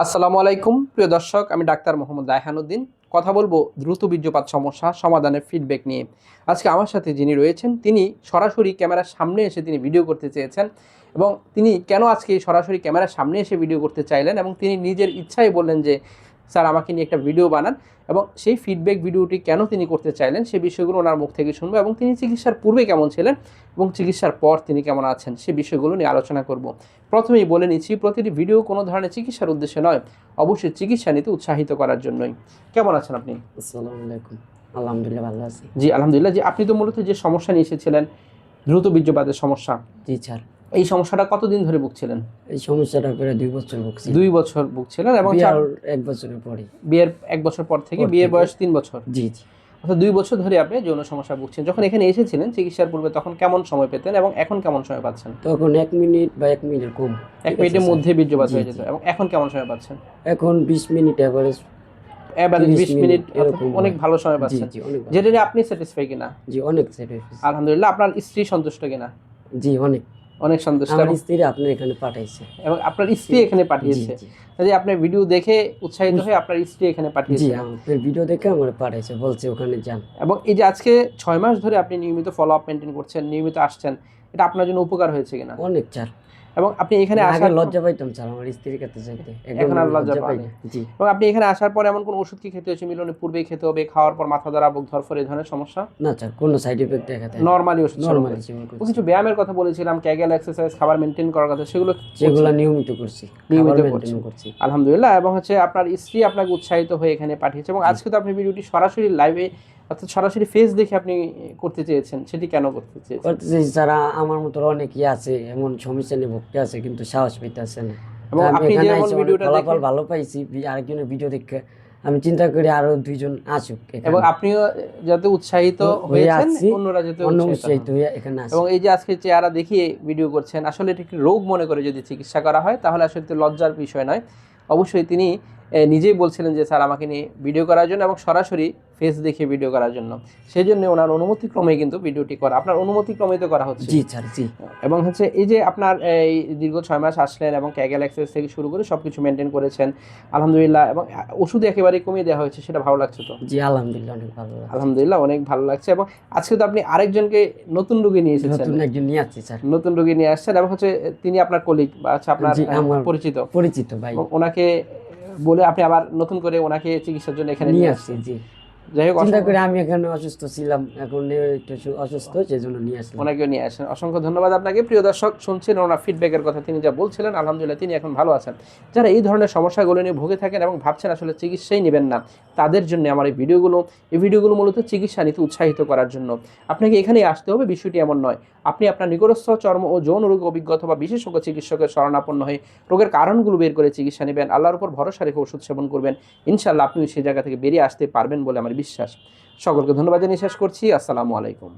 আসসালামু আলাইকুম। প্রিয় দর্শক, আমি ডাক্তার মোহাম্মদ রায়হানুদ্দিন। কথা বলব দ্রুত বীর্যপাত সমস্যা সমাধানের ফিডব্যাক নিয়ে। আজকে আমার সাথে যিনি রয়েছেন, তিনি সরাসরি ক্যামেরার সামনে এসে তিনি ভিডিও করতে চেয়েছেন এবং তিনি কেন আজকে সরাসরি ক্যামেরার সামনে এসে ভিডিও করতে চাইলেন এবং তিনি নিজের ইচ্ছায় বললেন যে স্যার আমাকে নিয়ে একটা ভিডিও বানান এবং সেই ফিডব্যাক ভিডিওটি কেন তিনি করতে চাইলেন সেই বিষয়গুলো ওনার মুখ থেকে শুনব এবং তিনি চিকিৎসার পূর্বে কেমন ছিলেন এবং চিকিৎসার পর তিনি কেমন আছেন সে বিষয়গুলো নিয়ে আলোচনা করব। প্রথমেই বলে নিচ্ছি প্রতিটি ভিডিও কোনো ধরনের চিকিৎসার উদ্দেশ্যে নয় অবশ্যই চিকিৎসা নিতে উৎসাহিত করার জন্যই। কেমন আছেন আপনি? আসসালামু আলাইকুম। আলহামদুলিল্লাহ ভালো আছি। জি আলহামদুলিল্লাহ। জি আপনি তো মূলত যে সমস্যা নিয়ে এসেছিলেন দ্রুত বীর্যপাতের সমস্যা। জি স্যার। এই সমস্যাটা কতদিন ধরে ভুগছিলেন? এই সমস্যাটা প্রায় দুই বছর ভুগছি। দুই বছর ভুগছিলেন এবং চার- এক বছরের পরে। বিয়ের এক বছর পর থেকে বিয়ের বয়স তিন বছর। জি জি। অর্থাৎ দুই বছর ধরে আপনি যৌন সমস্যা ভুগছেন। যখন এখানে এসেছিলেন চিকিৎসার পূর্বে তখন কেমন সময় পেতেন এবং এখন কেমন সময় পাচ্ছেন? তখন এক মিনিট বা এক মিনিট কম। এক মিনিটের মধ্যে বীর্যপাত হয়ে যেত এবং এখন কেমন সময় পাচ্ছেন? এখন বিশ মিনিট এভারেজ এবার 30 বিশ মিনিট অনেক ভালো সময় পাচ্ছেন। জি যেটা আপনি স্যাটিসফাই কিনা? জি অনেক স্যাটিসফাই আলহামদুলিল্লাহ আপনার স্ত্রী সন্তুষ্ট কিনা? জি অনেক। অনেক সন্তুষ্ট আমার স্ত্রী আপনার এখানে পাঠাইছে। এবং আপনার স্ত্রী এখানে পাঠিয়েছে। তাহলে আপনার ভিডিও দেখে উৎসাহিত হয়ে আপনার স্ত্রী এখানে জি পাঠিয়েছে আপনার ভিডিও দেখে আমার পাঠাইছে বলছে ওখানে যান। এবং এই যে আজকে ছয় মাস ধরে আপনি নিয়মিত ফলো আপ মেনটেন করছেন নিয়মিত আসছেন এটা আপনার জন্য উপকার হয়েছে কিনা? অনেক চার। এবং আপনি এখানে আসার লজ্জা পাইতাম স্যার আমার স্ত্রীর কাছে যাইতে এখন আর লজ্জা না। জি। এবং আপনি এখানে আসার পর এমন কোন ওষুধ কি খেতে হয়েছে? মিলনের পূর্বেই খেতে হবে খাওয়ার পর মাথা ধরা বুক ধরফর এই ধরনের সমস্যা? না স্যার কোনো সাইড এফেক্ট দেখা দেয় নর্মালি ওষুধ নর্মালি কিছু ব্যায়ামের কথা বলেছিলাম ক্যাগেল এক্সারসাইজ খাবার মেনটেন করার কথা সেগুলো যেগুলো নিয়মিত করছি নিয়মিত। করছি। আলহামদুলিল্লাহ এবং হচ্ছে আপনার স্ত্রী আপনাকে উৎসাহিত হয়ে এখানে পাঠিয়েছে। এবং আজকে তো আপনি ভিডিওটি সরাসরি লাইভে অর্থাৎ সরাসরি ফেস দেখে আপনি করতে চেয়েছেন সেটি কেন করতে চেয়েছেন? যারা আমার মতো অনেকই আছে এমন সমস্যা নিয়ে ভুগতে আছে কিন্তু সাহস পেতেছে না। এবং আমি আপনি যেমন ভিডিওটা ফলাফল ভালো পাইছি আরেকজনের ভিডিও দেখে আমি চিন্তা করি আরও দুইজন আসুক এবং আপনিও যাতে উৎসাহিত হয়ে হয়েছেন অন্যরা যাতে উৎসাহিত হয়ে এখানে আসি এবং এই যে আজকে চেহারা দেখিয়ে ভিডিও করছেন আসলে এটি একটি রোগ মনে করে যদি চিকিৎসা করা হয় তাহলে আসলে লজ্জার বিষয় নয়। অবশ্যই তিনি নিজেই বলছিলেন যে স্যার আমাকে নিয়ে ভিডিও করার জন্য এবং সরাসরি ফেস দেখে ভিডিও করার জন্য। সেই জন্য ওনার অনুমতি ক্রমে কিন্তু ভিডিওটি করা আপনার অনুমতি ক্রমে তো করা হচ্ছে। জি স্যার জি। এবং হচ্ছে এই যে আপনার এই দীর্ঘ ছয় মাস আসলেন এবং ক্যাগেল এক্সারসাইজ থেকে শুরু করে সব কিছু মেনটেন করেছেন আলহামদুলিল্লাহ এবং ওষুধ একেবারেই কমিয়ে দেওয়া হয়েছে সেটা ভালো লাগছে তো? জি আলহামদুলিল্লাহ অনেক ভালো। আলহামদুলিল্লাহ অনেক ভালো লাগছে এবং আজকে তো আপনি আরেকজনকে নতুন রোগী নিয়ে এসেছেন। নতুন একজন নিয়ে আসছি স্যার। নতুন রোগী নিয়ে আসছেন এবং হচ্ছে তিনি আপনার কলিগ বা হচ্ছে আপনার পরিচিত। পরিচিত ভাই। ওনাকে বলে আপনি আবার নতুন করে ওনাকে চিকিৎসার জন্য এখানে নিয়ে আসছেন। জি। যাই হোক চিন্তা অসংখ্য- আমি এখানে অসুস্থ ছিলাম এখন একটু অসুস্থ সেই জন্য নিয়ে আসলাম। ওনাকেও নিয়ে আসেন। অসংখ্য ধন্যবাদ আপনাকে। প্রিয় দর্শক শুনছেন ওনার ফিডব্যাকের কথা। তিনি যা বলছিলেন আলহামদুলিল্লাহ তিনি এখন ভালো আছেন। যারা এই ধরনের সমস্যাগুলো নিয়ে ভুগে থাকেন এবং ভাবছেন আসলে চিকিৎসাই নেবেন না তাদের জন্য আমার এই ভিডিওগুলো এই ভিডিওগুলো মূলত চিকিৎসা নিতে উৎসাহিত করার জন্য। আপনাকে এখানেই আসতে হবে বিষয়টি এমন নয়। আপনি আপনার নিকটস্থ চর্ম ও যৌন রোগ অভিজ্ঞতা বা বিশেষজ্ঞ চিকিৎসকের শরণাপন্ন হয়ে রোগের কারণগুলো বের করে চিকিৎসা নেবেন। আল্লাহর উপর ভরসা রেখে ওষুধ সেবন করবেন। ইনশাল্লাহ আপনিও সেই জায়গা থেকে বেরিয়ে আসতে পারবেন বলে আমার বিশ্বাস। সকলকে ধন্যবাদ জানিয়ে শেষ করছি। আসসালামু আলাইকুম।